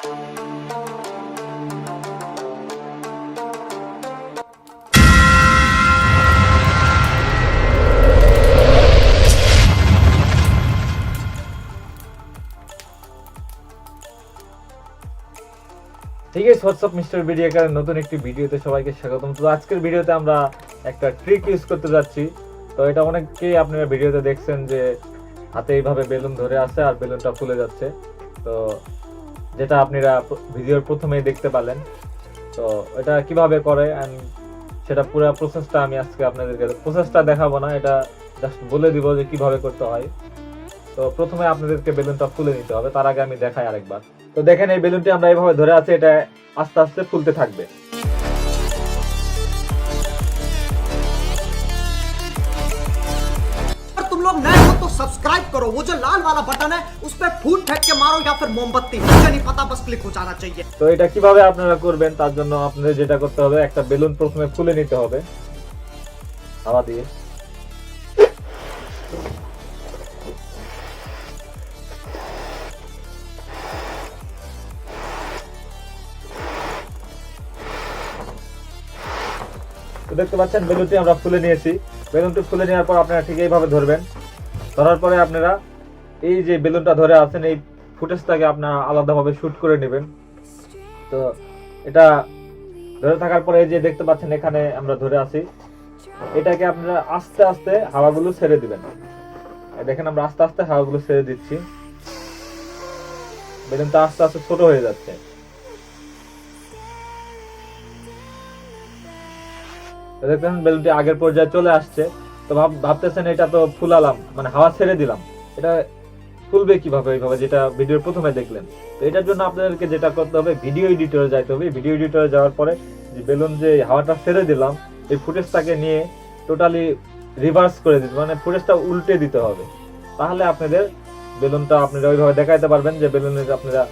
ঠিক আছে WhatsApp mister বিডিয়াকার নতুন একটি ভিডিওতে সবাইকে স্বাগতম। তো আজকের ভিডিওতে আমরা একটা ট্রিক ইউজ করতে যাচ্ছি। তো এটা অনেকেই আপনারা ভিডিওতে দেখছেন যে হাতে এইভাবে বেলুন ধরে আছে আর বেলুনটা ফুলে যাচ্ছে। তো যেটা আপনারা ভিডিওর প্রথমেই দেখতে পেলেন তো এটা কীভাবে করে এন্ড সেটা পুরো প্রসেসটা আমি আজকে আপনাদেরকে প্রসেসটা দেখাবো না, এটা জাস্ট বলে দিব যে কীভাবে করতে হয়। তো প্রথমে আপনাদেরকে বেলুনটা ফুলে নিতে হবে, তার আগে আমি দেখাই আরেকবার। তো দেখেন এই বেলুনটি আমরা এইভাবে ধরে আছি, এটা আস্তে আস্তে ফুলতে থাকবে। सब्सक्राइब करो वो जो लाल वाला बटन है उस पर फूट फेंक के मारो या फिर मोमबत्ती मुझे नहीं पता बस क्लिक हो जाना चाहिए তো এটা কিভাবে আপনারা করবেন তার জন্য আপনাদের যেটা করতে হবে একটা বেলুন প্রথমে ফুলে নিতে হবে হাওয়া দিয়ে তো দেখতে পাচ্ছেন বেলুনটি আমরা ফুলে নিয়েছি বেলুনটি ফুলে নেওয়ার পর আপনারা ঠিক এইভাবে ধরবেন ধরার পরে আপনারা এই যে বেলুনটা ধরে আছেন, এই ফুটেজটাকে আপনারা আলাদাভাবে শুট করে নেবেন। তো এটা ধরে থাকার পরে যে দেখতে পাচ্ছেন, এখানে আমরা ধরে আছি। এটাকে আপনারা আস্তে আস্তে হাওয়াগুলো ছেড়ে দিবেন। দেখেন, আমরা আস্তে আস্তে হাওয়াগুলো ছেড়ে দিচ্ছি। বেলুনটা আস্তে আস্তে ছোট হয়ে যাচ্ছে। তো দেখতেছেন, বেলুনটি আগের পর্যায়ে চলে আসছে। তো ভাব, ভাবতেছেন এটা তো ফুলালাম মানে হাওয়া ছেড়ে দিলাম। এটা ফুলবে কীভাবে এইভাবে যেটা ভিডিওর প্রথমে দেখলেন? তো এটার জন্য আপনাদেরকে যেটা করতে হবে ভিডিও এডিটরে যাইতে হবে। ভিডিও এডিটরে যাওয়ার পরে যে বেলুন যে হাওয়াটা ছেড়ে দিলাম, এই ফুটেজটাকে নিয়ে টোটালি রিভার্স করে দিতে মানে ফুটেজটা উল্টে দিতে হবে। তাহলে আপনাদের বেলুনটা আপনারা ওইভাবে দেখাইতে পারবেন যে বেলুনের আপনারা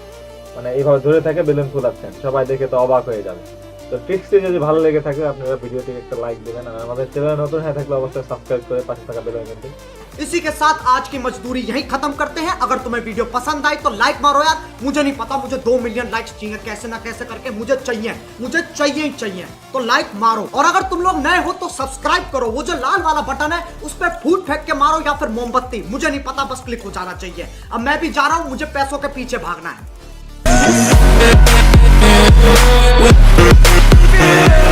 মানে এইভাবে ধরে থাকে বেলুন ফুলাচ্ছেন। সবাই দেখে তো অবাক হয়ে যাবে। তো ট্রিক্সটি যদি ভালো লেগে থাকে আপনারা ভিডিওটিকে একটা লাইক দেবেন আর আমাদের চ্যানেল নতুন হয়ে থাকলে অবশ্যই সাবস্ক্রাইব করে পাশে থাকা বেল আইকনটি इसी के साथ आज की मजदूरी यहीं खत्म करते हैं अगर तुम्हें वीडियो पसंद आई तो लाइक मारो यार मुझे नहीं पता मुझे दो मिलियन लाइक्स चाहिए कैसे ना कैसे करके मुझे चाहिए मुझे चाहिए ही चाहिए तो लाइक मारो और अगर तुम लोग नए हो तो सब्सक्राइब करो वो जो लाल वाला बटन है उस पर फूट फेंक के मारो या फिर मोमबत्ती मुझे नहीं पता बस क्लिक हो जाना चाहिए अब मैं भी जा रहा हूं मुझे पैसों के पीछे भागना है